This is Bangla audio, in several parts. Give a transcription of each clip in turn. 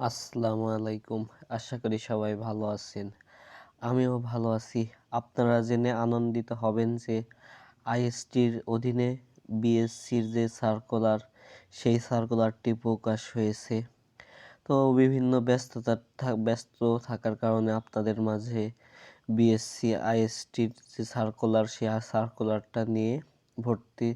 আসসালামু আলাইকুম। আশা করি সবাই ভালো আছেন। আমিও ভালো আছি। আপনারা জেনে আনন্দিত হবেন যে আইএসটির অধীনে বিএসসির যে সার্কুলার সেই সার্কুলারটি প্রকাশ হয়েছে। তো বিভিন্ন ব্যস্ততা থাক- ব্যস্ত থাকার কারণে আপনাদের মাঝে বিএসসি, আইএসটির যে সার্কুলার সেই সার্কুলারটা নিয়ে ভর্তি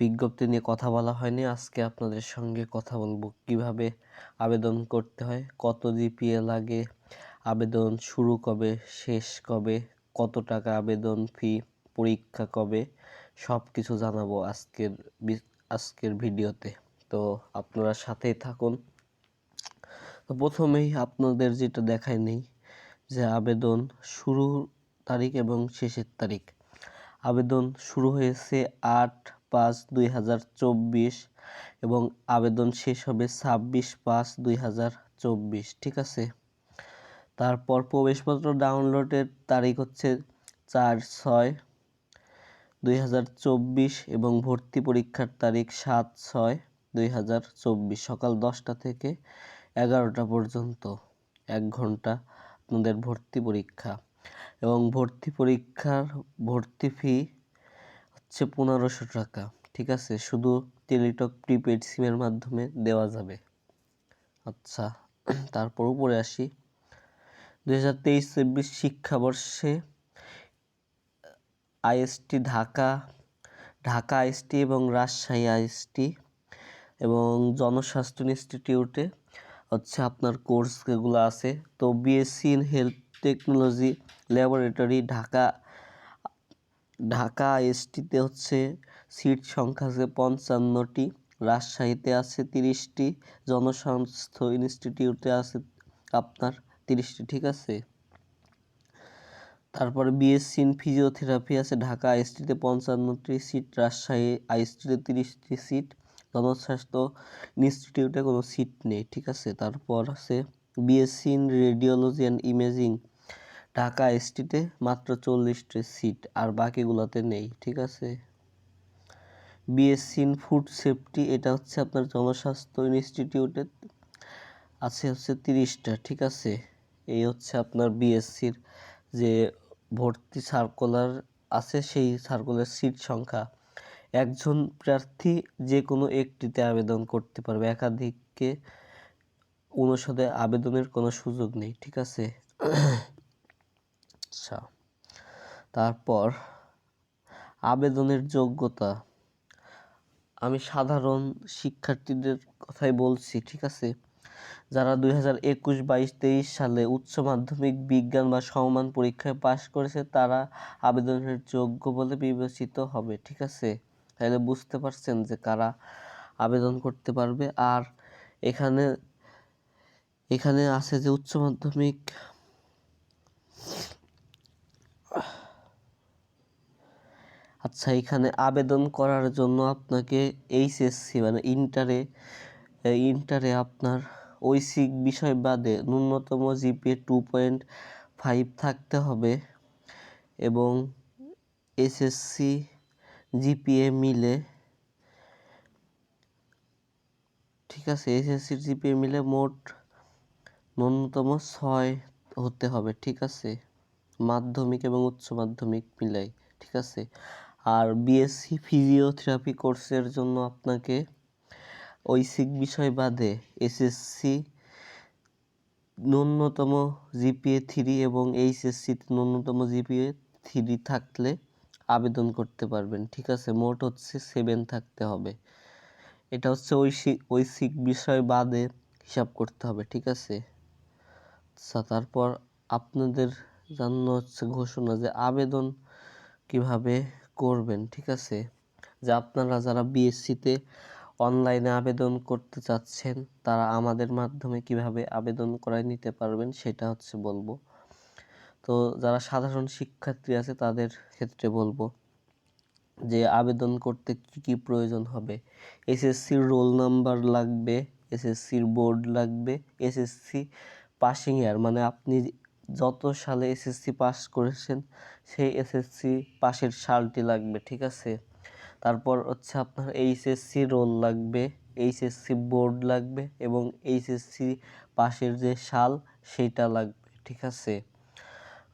বিজ্ঞপ্তি নিয়ে কথা বলা হয়নি। আজকে আপনাদের সঙ্গে কথা বলব কীভাবে আবেদন করতে হয়, কত জিপিএ লাগে, আবেদন শুরু কবে, শেষ কবে, কত টাকা আবেদন ফি, পরীক্ষা কবে সব কিছু জানাব আজকের আজকের ভিডিওতে। তো আপনারা সাথেই থাকুন। তো প্রথমেই আপনাদের যেটা দেখায় নেই, যে আবেদন শুরুর তারিখ এবং শেষের তারিখ। আবেদন শুরু হয়েছে আট পাঁচ দুই হাজার চব্বিশ এবং আবেদন শেষ হবে ছাব্বিশ পাঁচ দুই হাজার চব্বিশ, ঠিক আছে? তারপর প্রবেশপত্র ডাউনলোডের তারিখ হচ্ছে চার ছয় দুই হাজার চব্বিশ এবং ভর্তি পরীক্ষার তারিখ সাত ছয় দুই হাজার চব্বিশ, সকাল দশটা থেকে এগারোটা পর্যন্ত, এক ঘণ্টা আপনাদের ভর্তি পরীক্ষা। এবং ভর্তি পরীক্ষার ভর্তি ফি হচ্ছে পনেরোশো টাকা, ঠিক আছে? শুধু টেলিটক প্রিপেড সিমের মাধ্যমে দেওয়া যাবে। আচ্ছা তারপর উপরে আসি। দু হাজার তেইশ, চব্বিশ শিক্ষাবর্ষে আইএসটি ঢাকা ঢাকা আইএসটি এবং রাজশাহী আইএসটি এবং জনস্বাস্থ্য ইনস্টিটিউটে হচ্ছে আপনার কোর্স যেগুলো আছে। তো BSc in health technology laboratory Dhaka Dhaka আইএসটিতে হচ্ছে সিট সংখ্যা আছে পঞ্চান্নটি, রাজশাহীতে আছে তিরিশটি, জনস্বাস্থ্য ইনস্টিটিউটে আছে আপনার তিরিশটি, ঠিক আছে? তারপরে বিএসসি ইন ফিজিওথেরাপি আছে ঢাকা আইএসটিতে পঞ্চান্নটি সিট, রাজশাহী আইএসটিতে তিরিশটি সিট, জনস্বাস্থ্য ইনস্টিটিউটে কোনো সিট নেই, ঠিক আছে? তারপর আছে BSc in radiology and imaging Dhaka এসটিতে মাত্র চল্লিশটি সিট আর বাকিগুলোতে নেই, ঠিক আছে? বিএসসি ইন ফুড সেফটি, এটা হচ্ছে আপনার জনস্বাস্থ্য ইনস্টিটিউটে, আছে হচ্ছে তিরিশটা, ঠিক আছে? এই হচ্ছে আপনার বিএসসির যে ভর্তি সার্কুলার আছে, সেই সার্কুলার সিট সংখ্যা। একজন প্রার্থী যে কোনো একটিতে আবেদন করতে পারবে, একাধিককে অনুষদে আবেদনের কোনো সুযোগ নেই, ঠিক আছে? আচ্ছা। তারপর আবেদনের যোগ্যতা। আমি সাধারণ শিক্ষার্থীদের কথাই বলছি, ঠিক আছে? যারা দুই হাজার একুশ, বাইশ, তেইশ সালে উচ্চ মাধ্যমিক বিজ্ঞান বা সমমান পরীক্ষায় পাশ করেছে, তারা আবেদনের যোগ্য বলে বিবেচিত হবে, ঠিক আছে? তাহলে বুঝতে পারছেন যে কারা আবেদন করতে পারবে। আর এখানে এখানে আছে যে উচ্চ মাধ্যমিক আচ্ছা এখানে আবেদন করার জন্য আপনাকে এইচএসসি মানে ইন্টারে ইন্টারে আপনার ঐচ্ছিক বিষয় বাদে ন্যূনতম জিপিএ টু পয়েন্ট ফাইভ থাকতে হবে এবং এসএসসি জিপিএ মিলে, ঠিক আছে এসএসসির জিপিএ মিলে মোট ন্যূনতম ছয় হতে হবে, ঠিক আছে? মাধ্যমিক এবং উচ্চ মাধ্যমিক মিলাই, ঠিক আছে? আর বিএসসি ফিজিওথেরাপি কোর্সের জন্য আপনাকে ঐচ্ছিক বিষয় বাদে এসএসসি ন্যূনতম জিপিএ থ্রি এবং এইচএসসিতে ন্যূনতম জিপিএ থ্রি থাকলে আবেদন করতে পারবেন। ঠিক আছে, মোট হচ্ছে সেভেন থাকতে হবে। এটা হচ্ছে ঐচ্ছিক ঐচ্ছিক বিষয় বাদে হিসাব করতে হবে, ঠিক আছে? আচ্ছা তারপর আপনাদের জন্য হচ্ছে ঘোষণা যে আবেদন কীভাবে করবেন, ঠিক আছে? যে আপনারা যারা বিএসসিতে অনলাইনে আবেদন করতে চাচ্ছেন, তারা আমাদের মাধ্যমে কীভাবে আবেদন করায় নিতে পারবেন সেটা হচ্ছে বলব। তো যারা সাধারণ শিক্ষার্থী আছে, তাদের ক্ষেত্রে বলব যে আবেদন করতে কি কি প্রয়োজন হবে? এসএসসির রোল নাম্বার লাগবে এসএসসির বোর্ড লাগবে এসএসসি পাসিং ইয়ার মানে আপনি যত সালে এসএসসি পাস করেছেন, সেই এসএসসি পাশের সালটি লাগবে, ঠিক আছে? তারপর হচ্ছে আপনার এইচএসসি রোল লাগবে এইচএসসি বোর্ড লাগবে এবং এইচএসসি পাশের যে সাল সেটা লাগবে, ঠিক আছে?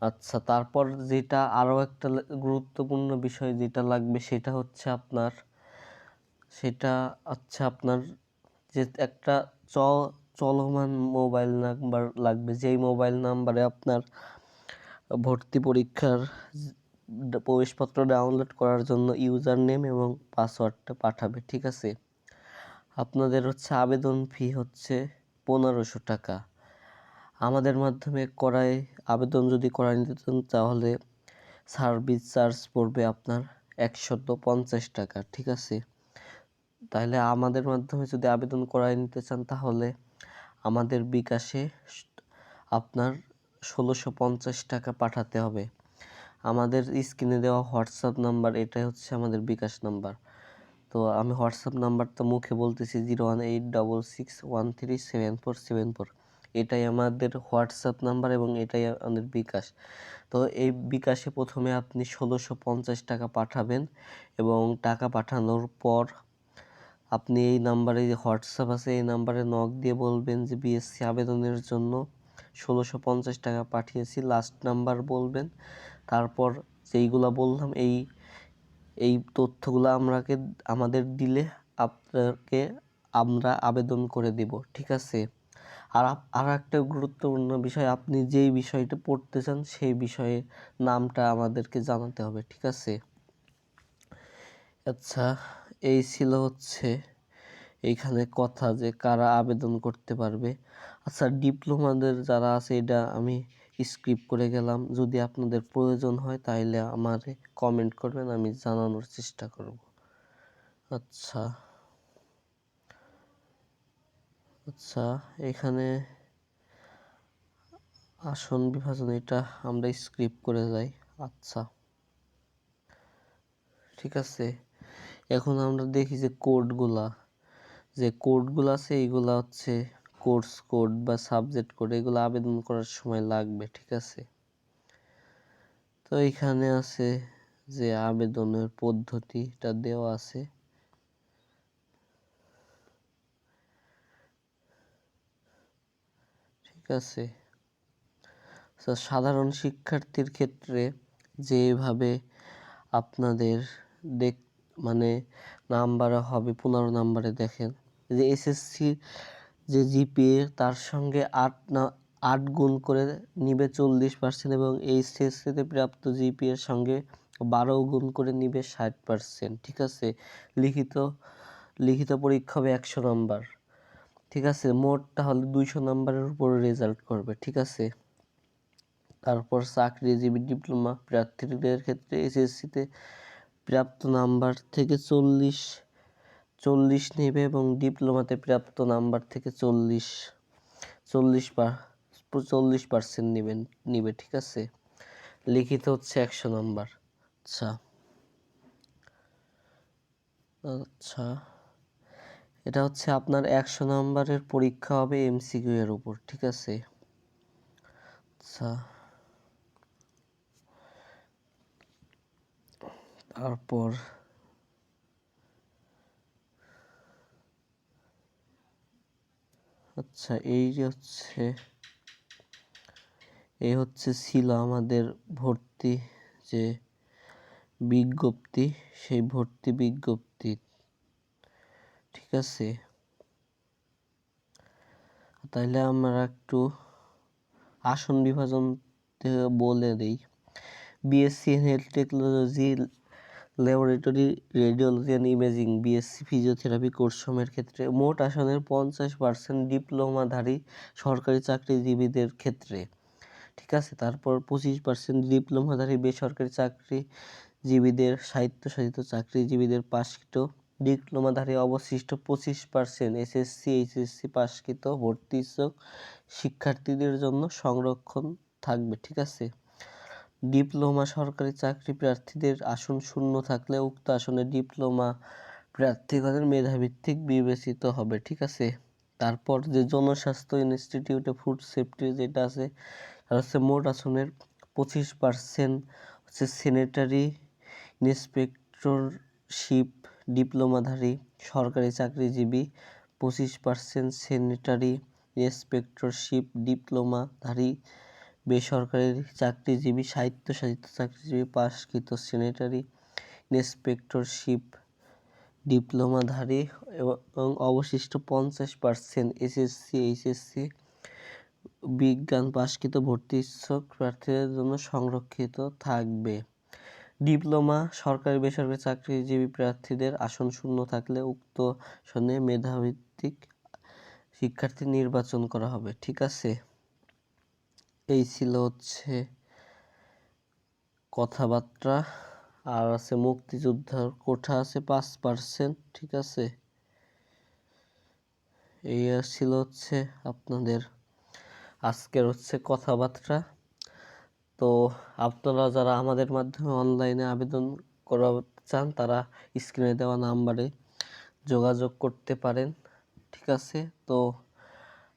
আচ্ছা তারপর যেটা আরও একটা গুরুত্বপূর্ণ বিষয় যেটা লাগবে, সেটা হচ্ছে আপনার, সেটা হচ্ছে আপনার যে একটা চ চলমান মোবাইল নাম্বার লাগবে। যেই মোবাইল নাম্বারে আপনার ভর্তি পরীক্ষার প্রবেশপত্র ডাউনলোড করার জন্য ইউজার নেম এবং পাসওয়ার্ডটা পাঠাবে, ঠিক আছে? আপনাদের হচ্ছে আবেদন ফি হচ্ছে পনেরোশো টাকা। আমাদের মাধ্যমে করায়, আবেদন যদি করায় নিতে চান, তাহলে সার্ভিস চার্জ পড়বে আপনার একশত পঞ্চাশ টাকা, ঠিক আছে? তাহলে আমাদের মাধ্যমে যদি আবেদন করায় নিতে চান, তাহলে আমাদের বিকাশে আপনার ষোলোশো পঞ্চাশ টাকা পাঠাতে হবে। আমাদের স্ক্রিনে দেওয়া হোয়াটসঅ্যাপ নাম্বার, এটাই হচ্ছে আমাদের বিকাশ নাম্বার। তো আমি হোয়াটসঅ্যাপ নাম্বারটা মুখে বলতেছি, zero one eight double six one three seven four seven four. এটাই আমাদের হোয়াটসঅ্যাপ নাম্বার এবং এটাই আমাদের বিকাশ। তো এই বিকাশে প্রথমে আপনি ষোলোশো পঞ্চাশ টাকা পাঠাবেন এবং টাকা পাঠানোর পর আপনি এই নাম্বারে যে হোয়াটসঅ্যাপ আছে, এই নাম্বারে নক দিয়ে বলবেন যে বিএসসি আবেদনের জন্য ষোলোশো পঞ্চাশ টাকা পাঠিয়েছি লাস্ট নাম্বার বলবেন। তারপর যেইগুলা বললাম, এই এই তথ্যগুলো আমরাকে, আমাদের দিলে আপনাকে আমরা আবেদন করে দিব, ঠিক আছে? আর আর একটা গুরুত্বপূর্ণ বিষয়, আপনি যেই বিষয়টা পড়তে চান, সেই বিষয়ে নামটা আমাদেরকে জানাতে হবে, ঠিক আছে? আচ্ছা এই ছিল হচ্ছে এইখানে কথা যে কারা আবেদন করতে পারবে। আচ্ছা ডিপ্লোমাদের যারা আছে এটা আমি স্কিপ করে গেলাম। যদি আপনাদের প্রয়োজন হয় তাহলে আমার কমেন্ট করবেন, আমি জানানোর চেষ্টা করব। আচ্ছা আচ্ছা এখানে আসন বিভাজন, এটা আমরা স্ক্রিপ্ট করে যাই। আচ্ছা ঠিক আছে। এখন আমরা দেখি যে কোডগুলা, যে কোডগুলো আছে, এইগুলা হচ্ছে কোর্স কোড বা সাবজেক্ট কোড, এগুলো আবেদন করার সময় লাগবে, ঠিক আছে? তো এখানে আছে যে আবেদনের পদ্ধতিটা দেওয়া আছে। ঠিক আছে? সাধারণ শিক্ষার্থীর ক্ষেত্রে যেভাবে আপনাদের দেখ মানে নাম্বারে হবে, পনেরো নাম্বারে দেখেন। যে এসএসসি যে জিপিএ তার সঙ্গে আট না, আট গুণ করে নিবে চল্লিশ পার্সেন্ট এবং এইচএসসিতে প্রাপ্ত জিপিএর সঙ্গে বারো গুণ করে নিবে ষাট পার্সেন্ট ঠিক আছে? লিখিত লিখিত পরীক্ষা হবে একশো নাম্বার, ঠিক আছে? মোট তাহলে দুইশো নাম্বারের উপর রেজাল্ট করবে, ঠিক আছে? তারপর চাকরিজীবী ডিপ্লোমা প্রার্থীদের ক্ষেত্রে এসএসসিতে প্রাপ্ত নাম্বার থেকে চল্লিশ চল্লিশ নেবে এবং ডিপ্লোমাতে প্রাপ্ত নাম্বার থেকে চল্লিশ চল্লিশ চল্লিশ পার্সেন্ট নেবেন, নিবে, ঠিক আছে? লিখিত হচ্ছে একশো নাম্বার। আচ্ছা। আচ্ছা। এটা হচ্ছে আপনার একশো নাম্বারের পরীক্ষা হবে এমসিকিউ এর উপর, ঠিক আছে? আচ্ছা। তারপর আচ্ছা এই যে হচ্ছে এই হচ্ছে ছিল আমাদের ভর্তি যে বিজ্ঞপ্তি, সেই ভর্তি বিজ্ঞপ্তি, ঠিক আছে? তাইলে আমরা একটু আসন বিভাজন বলে দিই। BSc health technology laboratory, radiology and imaging, BSc physiotherapy course সময়ের ক্ষেত্রে মোট আসনের পঞ্চাশ পার্সেন্ট ডিপ্লোমাধারী সরকারি চাকরিজীবীদের ক্ষেত্রে। ঠিক আছে? তারপর পঁচিশ পার্সেন্ট ডিপ্লোমাধারী বেসরকারি চাকরিজীবীদের, স্বায়ত্তশাসিত চাকরিজীবীদের পাশকৃত। ডিপ্লোমাধারী অবশিষ্ট পঁচিশ পার্সেন্ট এসএসসি, এইচএসসি পাশকৃত ভর্তি শিক্ষার্থীদের জন্য সংরক্ষণ থাকবে। ঠিক আছে? ডিপ্লোমা সরকারি চাকরি প্রার্থীদের আসন শূন্য থাকলে উক্ত আসনে ডিপ্লোমা প্রার্থীগণের মেধাভিত্তিক বিবেচিত হবে, ঠিক আছে? তারপর যে জনস্বাস্থ্য ইনস্টিটিউটে ফুড সেফটি যেটা আছে হচ্ছে মোট আসনের পঁচিশ পার্সেন্ট হচ্ছে সেনেটারি ইন্সপেক্টরশিপ ডিপ্লোমাধারী, সরকারি চাকরিজীবী, পঁচিশ পার্সেন্ট স্যানিটারি ইন্সপেক্টরশিপ ডিপ্লোমাধারী বেসরকারি চাকরিজীবী স্বায়ত্তশাসিত চাকরিজীবী, পাশকৃত সেনেটারি, ইন্সপেক্টরশিপ, ডিপ্লোমাধারী এবং অবশিষ্ট পঞ্চাশ পার্সেন্ট এসএসসি, এইচএসসি, বিজ্ঞান, পাশকৃত ভর্তি ইচ্ছুক প্রার্থীদের জন্য সংরক্ষিত থাকবে। ডিপ্লোমা, সরকারি বেসরকারি চাকরিজীবী প্রার্থীদের আসন শূন্য থাকলে উক্ত আসনে মেধাভিত্তিক শিক্ষার্থী নির্বাচন করা হবে। ঠিক আছে? এই ছিল হচ্ছে কথাবার্তা। আর আছে মুক্তিযোদ্ধার কোঠা আছে পাঁচ পার্সেন্ট ঠিক আছে? এই ছিল হচ্ছে আপনাদের আজকের হচ্ছে কথাবার্তা। তো আপনারা যারা আমাদের মাধ্যমে অনলাইনে আবেদন করাতে চান, তারা স্ক্রিনে দেওয়া নাম্বারে যোগাযোগ করতে পারেন, ঠিক আছে? তো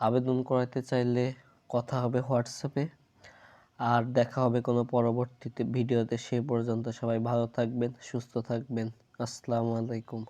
আবেদন করাতে চাইলে কথা হবে হোয়াটসঅ্যাপে। আর দেখা হবে কোনো পরবর্তীতে ভিডিওতে। সে পর্যন্ত সবাই ভালো থাকবেন, সুস্থ থাকবেন। আসসালামু আলাইকুম।